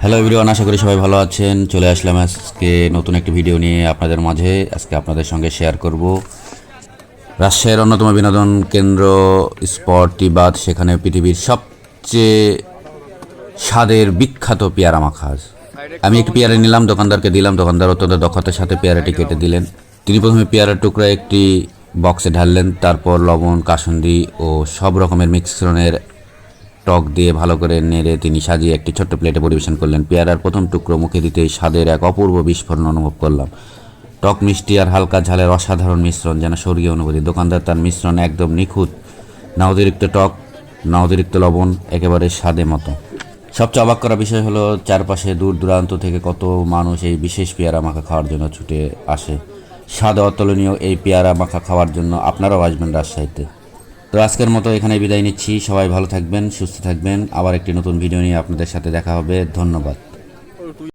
Hello everyone আশা করি সবাই ভালো আছেন। চলে আসলাম আজকে নতুন একটি ভিডিও নিয়ে আপনাদের মাঝে। আজকে আপনাদের সঙ্গে শেয়ার করব। রাজশাহীর অন্যতম বিনোদন কেন্দ্র স্পট টিবাদ, সেখানে পৃথিবীর সবচেয়ে স্বাদের বিখ্যাত পেয়ারা মাখাজ। আমি একটি পেয়ারা নিলাম, দোকানদারকে দিলাম, দোকানদার অত্যন্ত দক্ষতার সাথে পেয়ারাটি কেটে দিলেন। তিনি প্রথমে পেয়ারার টুকরা একটি বক্সে ঢাললেন, তারপর লবণ, কাসুন্দি ও সব রকমের মিশ্রণের টক দিয়ে ভালো করে নেড়ে তিনি সাজিয়ে একটি ছোট্ট প্লেটে পরিবেশন করলেন। পেয়ারার প্রথম টুকরো মুখে দিতেই স্বাদের এক অপূর্ব বিস্ফোরণ অনুভব করলাম। টক, মিষ্টি আর হালকা ঝালের অসাধারণ মিশ্রণ যেন স্বর্গীয় অনুভূতি। দোকানদার তার মিশ্রণ একদম নিখুঁত। না অতিরিক্ত টক, না অতিরিক্ত লবণ, একেবারে স্বাদে মতো। সবচেয়ে অবাক করা বিষয় হলো চারপাশে দূর দূরান্ত থেকে কত মানুষ এই বিশেষ পেয়ারা মাখা খাওয়ার জন্য ছুটে আসে। স্বাদ অতুলনীয় এই পেয়ারা মাখা খাওয়ার জন্য আপনারাও আসবেন রাজশাহীতে। তো আজকের মতো এখানে বিদায় নিচ্ছি। সবাই ভালো থাকবেন, সুস্থ থাকবেন। আবার একটি নতুন ভিডিও নিয়ে আপনাদের সাথে দেখা হবে। ধন্যবাদ।